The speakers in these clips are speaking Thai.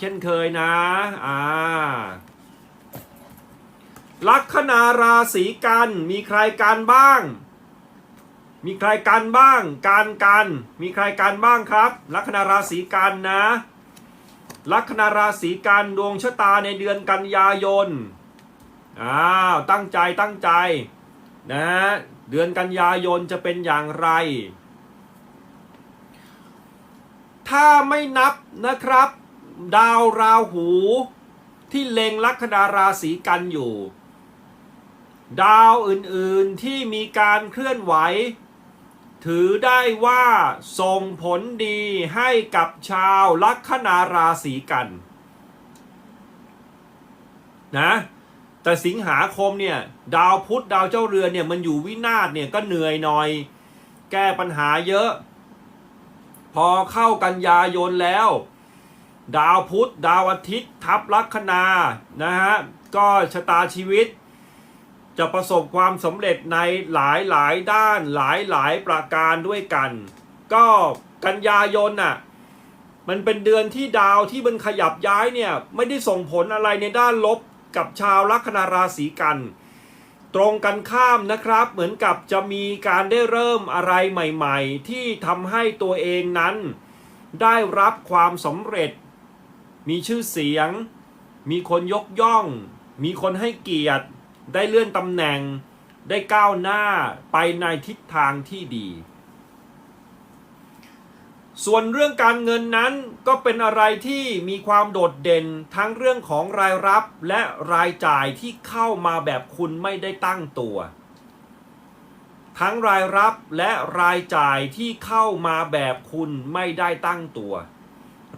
เช่นเคยนะ อ่า ลัคนาราศีกัน มีใครกันบ้าง มีใครกันบ้าง การกัน มีใครกันบ้างครับ ลัคนาราศีกันนะ ลัคนาราศีกันดวงชะตาในเดือนกันยายน อ้าว ตั้งใจตั้งใจ นะฮะเดือนกันยายนจะเป็นอย่างไรถ้าไม่นับนะครับ ดาวราหูที่เล็งลัคนาราศีกันอยู่ ดาวอื่นๆที่มีการเคลื่อนไหว ถือได้ว่าส่งผลดีให้กับชาวลัคนาราศีกันนะแต่สิงหาคมเนี่ยดาวพุธดาวเจ้าเรือนเนี่ยมันอยู่วินาศเนี่ยก็เหนื่อยหน่อย แก้ปัญหาเยอะ พอเข้ากันยายนแล้ว ดาวพุธดาวอาทิตย์ทับลัคนานะฮะก็ชะตาชีวิต จะประสบความสำเร็จในหลายหลายด้านหลายหลายประการด้วยกัน ก็กันยายนน่ะมันเป็นเดือนที่ดาวที่มันขยับย้ายเนี่ยไม่ได้ส่งผลอะไรในด้านลบกับชาวลัคนาราศีกัน ตรงกันข้ามนะครับ เหมือนกับจะมีการได้เริ่มอะไรใหม่ ๆ ที่ทำให้ตัวเองนั้น ได้รับความสำเร็จ มีชื่อเสียง มีคนยกย่อง มีคนให้เกียรติ ได้เลื่อนตำแหน่ง ได้ก้าวหน้าไปในทิศทางที่ดี ส่วนเรื่องการเงินนั้นก็เป็นอะไรที่มีความโดดเด่นทั้งเรื่องของรายรับและรายจ่ายที่เข้ามาแบบคุณไม่ได้ตั้งตัว ทั้งรายรับและรายจ่ายที่เข้ามาแบบคุณไม่ได้ตั้งตัว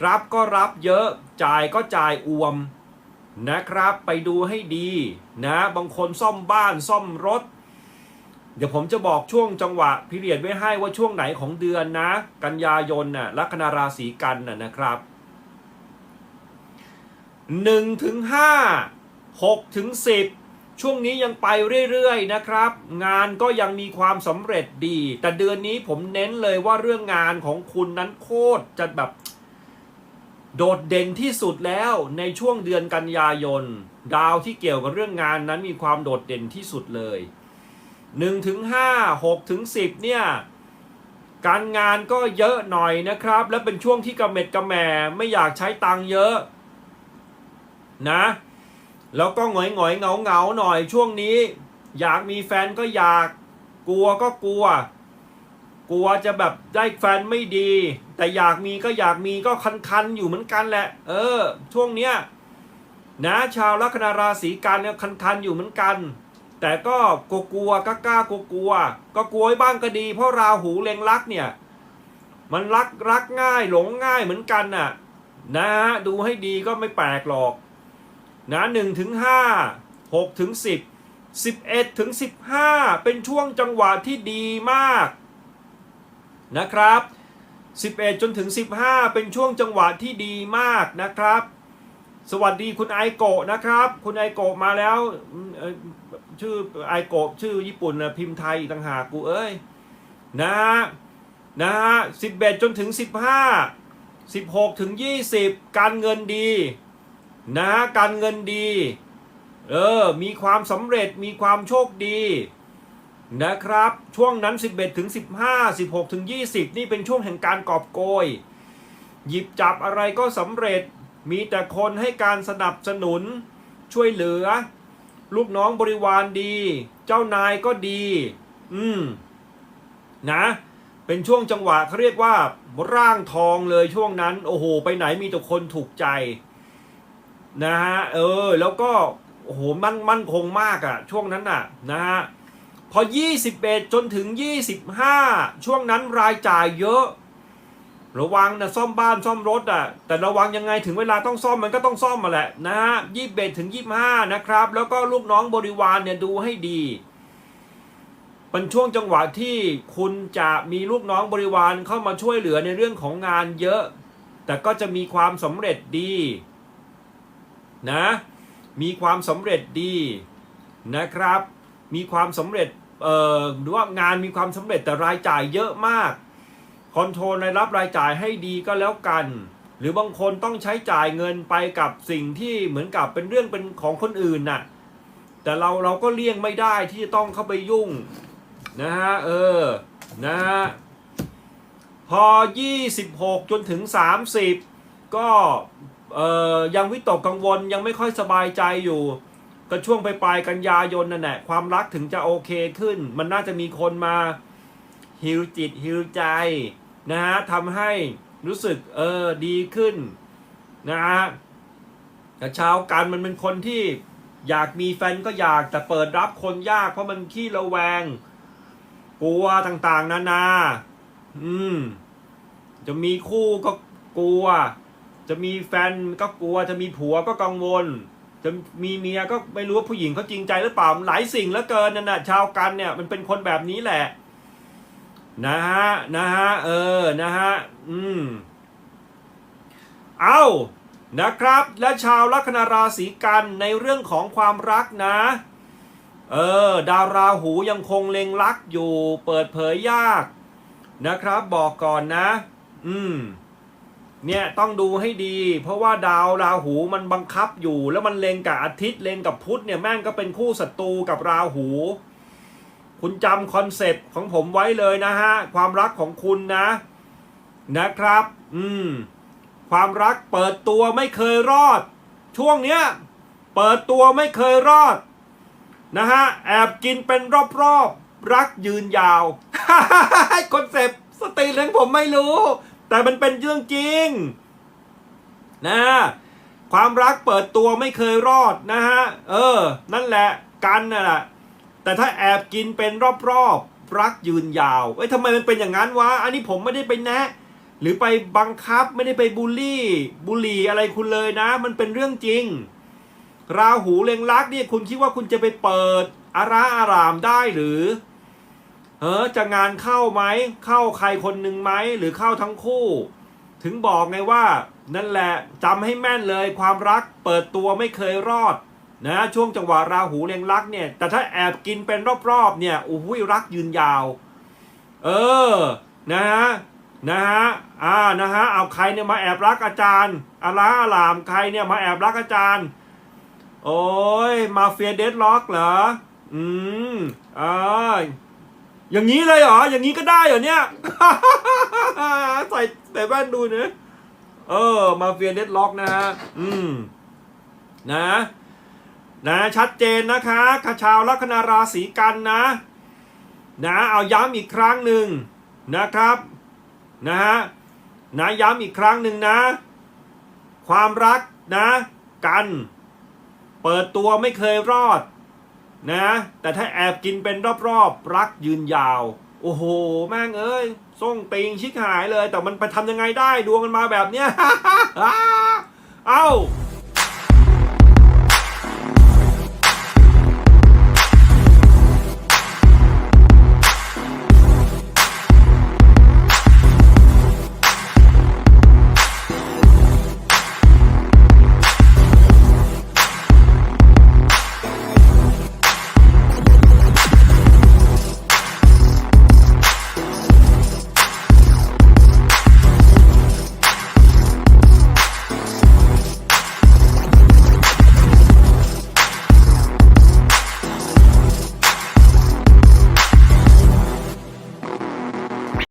รับก็รับเยอะจ่ายก็จ่ายอวมนะครับไปดูให้ดีนะบางคนซ่อมบ้านซ่อมรถ เดี๋ยวผมจะบอกช่วงจังหวะพิเรียดไว้ให้ว่าช่วงไหนของเดือนนะ กันยายนน่ะลัคนาราศีกันน่ะนะครับ1ถึง5 6ถึง10 ช่วงนี้ยังไปเรื่อยๆนะครับ งานก็ยังมีความสำเร็จดี แต่เดือนนี้ผมเน้นเลยว่าเรื่องงานของคุณนั้นโคตรจะแบบ โดดเด่นที่สุดแล้วในช่วงเดือนกันยายน ดาวที่เกี่ยวกับเรื่องงานนั้นมีความโดดเด่นที่สุดเลย1ถึง5 6ถึง10เนี่ยการงานก็เยอะหน่อยนะครับ และเป็นช่วงที่กระเม็ดกระแหม่ไม่อยากใช้ตังเยอะนะแล้วก็หงอยหงอยเงาเงาหน่อยช่วงนี้ อยากมีแฟนก็อยากกลัวก็กลัว กลัวจะแบบได้แฟนไม่ดี แต่อยากมีก็อยากมีก็คันๆอยู่เหมือนกันแหละ เออ ช่วงเนี้ยนะชาวลัคนาราศีกันเนี่ยคันๆอยู่เหมือนกัน แต่ก็กลัวๆก็กล้ากลัวๆก็กลัวบ้างก็ดี เพราะราหูเล็งรักเนี่ย มันรักรักง่ายหลงง่ายเหมือนกันน่ะ นะฮะดูให้ดีก็ไม่แปลกหรอก นะหนึ่งถึงห้าหกถึงสิบสิบเอ็ดถึงสิบห้าเป็นช่วงจังหวะที่ดีมาก นะครับ 11 จนถึง 15 เป็นช่วงจังหวะที่ดีมากนะครับ สวัสดีคุณไอโกะนะครับ คุณไอโกะมาแล้วชื่อไอโกะชื่อญี่ปุ่นนะพิมพ์ไทยต่างหากกูเอ้ยนะฮะนะฮะ11 จนถึง 15 16 ถึง 20 การเงินดีนะฮะการเงินดีเออมีความสำเร็จมีความโชคดี นะครับ ช่วงนั้น 11ถึง15 16ถึง20 นี่เป็นช่วงแห่งการกอบโกย หยิบจับอะไรก็สำเร็จมีแต่คนให้การสนับสนุน ช่วยเหลือ ลูกน้องบริวารดี เจ้านายก็ดี อืมนะ เป็นช่วงจังหวะเขาเรียกว่า ร่างทองเลยช่วงนั้น โอ้โห ไปไหนมีแต่คนถูกใจ นะฮะ เออ แล้วก็ โอ้โห มั่นมั่นคงมากอะช่วงนั้นน่ะ นะฮะ พอ 21 จนถึง 25 ช่วงนั้นรายจ่ายเยอะ ระวังนะซ่อมบ้านซ่อมรถอะ แต่ระวังยังไงถึงเวลาต้องซ่อมมันก็ต้องซ่อมมาแหละนะฮะ21ถึง25นะครับ แล้วก็ลูกน้องบริวารเนี่ยดูให้ดีเป็นช่วงจังหวะที่คุณจะมีลูกน้องบริวารเข้ามาช่วยเหลือในเรื่องของงานเยอะ แต่ก็จะมีความสำเร็จดีนะ มีความสำเร็จดีนะครับ มีความสำเร็จ เอ่อหรือว่างานมีความสำเร็จแต่รายจ่ายเยอะมากคอนโทรลรายรับรายจ่ายให้ดีก็แล้วกัน หรือบางคนต้องใช้จ่ายเงินไปกับสิ่งที่เหมือนกับเป็นเรื่องเป็นของคนอื่นน่ะแต่เราเราก็เลี่ยงไม่ได้ที่จะต้องเข้าไปยุ่งนะฮะเออนะฮะพอ 26 จนถึง 30 ก็เอ่อยังวิตกกังวลยังไม่ค่อยสบายใจอยู่ ก็ช่วงปลายกันยายนนั่นแหละความรักถึงจะโอเคขึ้น มันน่าจะมีคนมาฮิวจิตฮิวใจนะฮะทำให้รู้สึกเออดีขึ้นนะฮะแต่ชาวกันมันเป็นคนที่อยากมีแฟนก็อยากแต่เปิดรับคนยากเพราะมันขี้ระแวง กลัวต่างๆ นานา อืม จะมีคู่ก็กลัว จะมีแฟนก็กลัว จะมีผัวก็กังวล จะมีเมียก็ไม่รู้ว่าผู้หญิงเขาจริงใจหรือเปล่าหลายสิ่งเหลือเกินนั่นนะชาวกันเนี่ยมันเป็นคนแบบนี้แหละ นะฮะนะฮะเออนะฮะอืมเอานะครับ และชาวลัคนาราศีกันในเรื่องของความรักนะ เออ ดาวราหูยังคงเล็งรักอยู่ เปิดเผยยากนะครับ บอกก่อนนะ อืม เนี่ยต้องดูให้ดี เพราะว่าดาวราหูมันบังคับอยู่ แล้วมันเลงกับอาทิตย์เลงกับพุธเนี่ยแม่งก็เป็นคู่ศัตรูกับราหู คุณจำคอนเซปต์ของผมไว้เลยนะฮะ ความรักของคุณนะ นะครับ อืม ความรักเปิดตัวไม่เคยรอด ช่วงเนี้ย เปิดตัวไม่เคยรอด นะฮะ แอบกินเป็นรอบๆ รักยืนยาวคอนเซปต์สตรีเล้งผมไม่รู้ แต่มันเป็นเรื่องจริงนะความรักเปิดตัวไม่เคยรอดนะฮะ เออ นั่นแหละกันน่ะแหละแต่ถ้าแอบกินเป็นรอบๆรักยืนยาวเอ้ยทำไมมันเป็นอย่างนั้นวะ อันนี้ผมไม่ได้ไปแนะ หรือไปบังคับไม่ได้ไปบูลลี่บุหลี่อะไรคุณเลยนะ มันเป็นเรื่องจริง ราหูเล็งรักเนี่ยคุณคิดว่าคุณจะไปเปิดอาราอารามได้หรือ เออจะงานเข้าไหมเข้าใครคนหนึ่งไหมหรือเข้าทั้งคู่ ถึงบอกไงว่า นั่นแหละจำให้แม่นเลยความรักเปิดตัวไม่เคยรอดนะช่วงจังหวะราหูเล็งรักเนี่ย แต่ถ้าแอบกินเป็นรอบๆเนี่ยโอ้โหรักยืนยาว เออนะฮะนะฮะอ่านะฮะเอาใครเนี่ยมาแอบรักอาจารย์อาลาอารามใครเนี่ยมาแอบรักอาจารย์ โอ้ยมาเฟียเดดล็อกเหรออืมอ่า อย่างนี้เลยเหรอ อย่างนี้ก็ได้เหรอเนี่ย ใส่ใส่แว่นดูเนะเออ มาเฟียเดดล็อกนะฮะ อืม นะ นะ ชัดเจนนะคะขชาวลัคนาราศีกันนะ นะ เอาย้ำอีกครั้งหนึ่งนะครับ นะฮะ นะย้ำอีกครั้งหนึ่งนะ ความรักนะ กัน เปิดตัวไม่เคยรอด นะ แต่ถ้าแอบกินเป็นรอบๆ รักยืนยาว โอ้โห แม่งเอ้ยส่งติงชิกหายเลย แต่มันไปทำยังไงได้ดวงมันมาแบบเนี้ย เอ้า